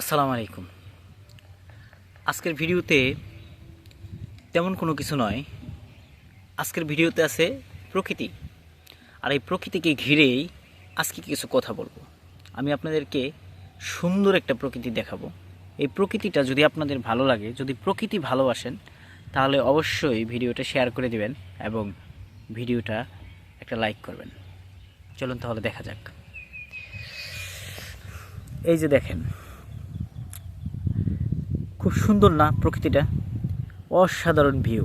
আসসালামু আলাইকুম। আজকের ভিডিওতে তেমন কোনো কিছু নয়। আজকের ভিডিওতে আছে প্রকৃতি। আর এই প্রকৃতিকে ঘিরেই আজকে কিছু কথা বলব। আমি আপনাদেরকে সুন্দর একটা প্রকৃতি দেখাবো। এই প্রকৃতিটা যদি আপনাদের ভালো লাগে, যদি প্রকৃতি ভালোবাসেন, তাহলে অবশ্যই ভিডিওটা শেয়ার করে দিবেন এবং ভিডিওটা একটা লাইক করবেন। চলুন তাহলে দেখা যাক। এই যে দেখেন খুব সুন্দর না প্রকৃতিটা? অসাধারণ ভিউ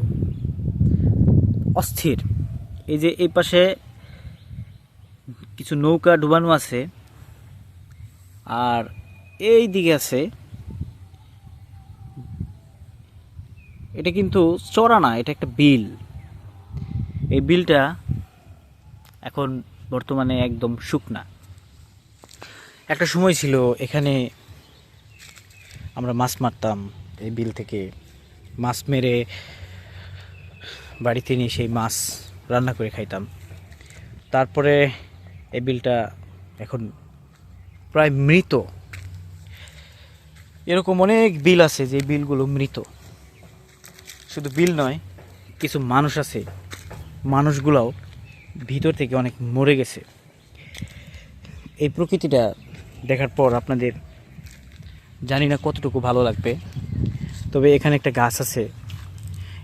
অস্থির। এই যে এই পাশে কিছু নৌকা ডুবানো আছে, আর এই দিকে আছে, এটা কিন্তু চড়া না, এটা একটা বিল। এই বিলটা এখন বর্তমানে একদম শুকনা। একটা সময় ছিল এখানে আমরা মাছ মারতাম এই বিল থেকে। মাছ মেরে বাড়িতে নিয়ে সেই মাছ রান্না করে খাইতাম। তারপরে এই বিলটা এখন প্রায় মৃত। এরকম অনেক বিল আছে যে বিলগুলো মৃত। শুধু বিল নয়, কিছু মানুষ আছে, মানুষগুলাও ভিতর থেকে অনেক মরে গেছে। এই প্রকৃতিটা দেখার পর আপনাদের জানি না কতটুকু ভালো লাগবে। তবে এখানে একটা গাছ আছে।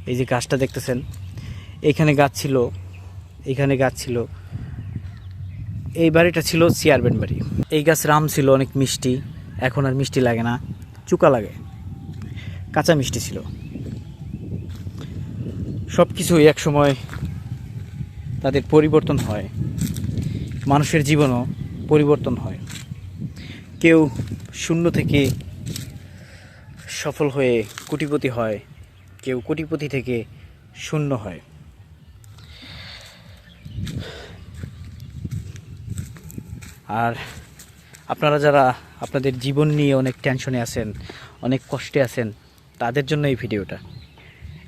এই যে গাছটা দেখতেছেন এইখানে গাছ ছিল এইখানে গাছ ছিল। এই বাড়িটা ছিল চেয়ারম্যান বাড়ি। এই গাছ রাম ছিল, অনেক মিষ্টি। এখন আর মিষ্টি লাগে না, চুকা লাগে। কাঁচা মিষ্টি ছিল। সব কিছুই এক সময় তাদের পরিবর্তন হয়। মানুষের জীবনও পরিবর্তন হয়। কেউ শূন্য থেকে সফল হয়ে কোটিপতি হয়, কেউ কোটিপতি থেকে শূন্য হয়। আর আপনারা যারা আপনাদের জীবন নিয়ে অনেক টেনশনে আছেন, অনেক কষ্টে আছেন, তাদের জন্য এই ভিডিওটা।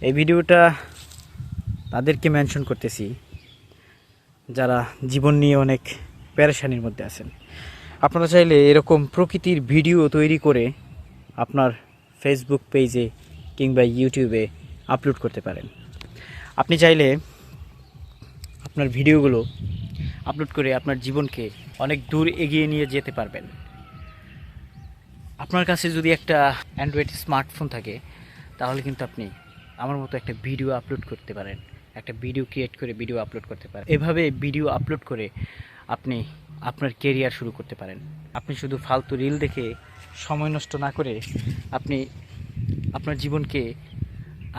এই ভিডিওটা তাদেরকে মেনশন করতেছি, যারা জীবন নিয়ে অনেক প্যারেশানির মধ্যে আছেন। আপনারা চাইলে এরকম প্রকৃতির ভিডিও তৈরি করে আপনার ফেসবুক পেজে কিংবা ইউটিউবে আপলোড করতে পারেন। আপনি চাইলে আপনার ভিডিওগুলো আপলোড করে আপনার জীবনকে অনেক দূর এগিয়ে নিয়ে যেতে পারবেন। আপনার কাছে যদি একটা অ্যান্ড্রয়েড স্মার্টফোন থাকে, তাহলে কিন্তু আপনি আমার মতো একটা ভিডিও আপলোড করতে পারেন। একটা ভিডিও ক্রিয়েট করে ভিডিও আপলোড করতে পারেন। এভাবে ভিডিও আপলোড করে আপনি আপনার কেরিয়ার শুরু করতে পারেন। আপনি শুধু ফালতু রিল দেখে সময় নষ্ট না করে আপনি আপনার জীবনকে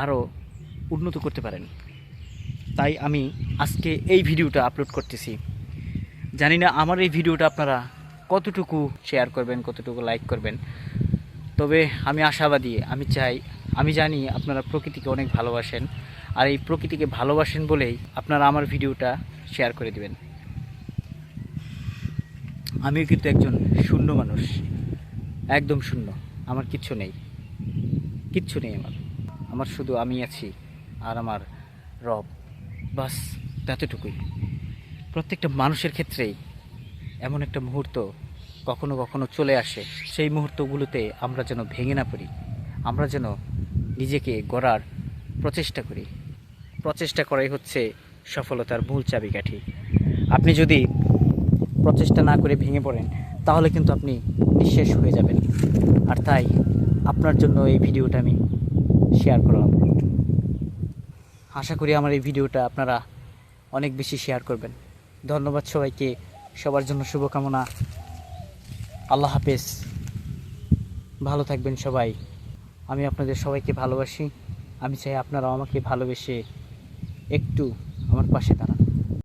আরও উন্নত করতে পারেন। তাই আমি আজকে এই ভিডিওটা আপলোড করতেছি। জানি না আমার এই ভিডিওটা আপনারা কতটুকু শেয়ার করবেন, কতটুকু লাইক করবেন। তবে আমি আশাবাদী, আমি চাই, আমি জানি আপনারা প্রকৃতিকে অনেক ভালোবাসেন। আর এই প্রকৃতিকে ভালোবাসেন বলেই আপনারা আমার ভিডিওটা শেয়ার করে দিবেন। আমিও কিন্তু একজন শূন্য মানুষ। একদম শূন্য। আমার কিচ্ছু নেই। কিচ্ছু নেই আমার। আমার শুধু আমি আছি আর আমার রব। বাস ততটুকুই প্রত্যেকটা মানুষের ক্ষেত্রেই এমন একটা মুহূর্ত কখনো কখনো চলে আসে। সেই মুহূর্তগুলোতে আমরা যেন ভেঙে না পড়ি। আমরা যেন নিজেকে গড়ার প্রচেষ্টা করি। প্রচেষ্টা করাই হচ্ছে সফলতার মূল চাবিকাঠি। আপনি যদি প্রচেষ্টা না করে ভেঙে পড়েন, তাহলে কিন্তু আপনি নিঃশেষ হয়ে যাবেন। আর তাই আপনার জন্য এই ভিডিওটা আমি শেয়ার করলাম। আশা করি আমার এই ভিডিওটা আপনারা অনেক বেশি শেয়ার করবেন। ধন্যবাদ সবাইকে, সবার জন্য শুভকামনা। আল্লাহ হাফেজ। ভালো থাকবেন সবাই। আমি আপনাদের সবাইকে ভালোবাসি। আমি চাই আপনারাও আমাকে ভালোবেসে একটু আমার পাশে দাঁড়ান।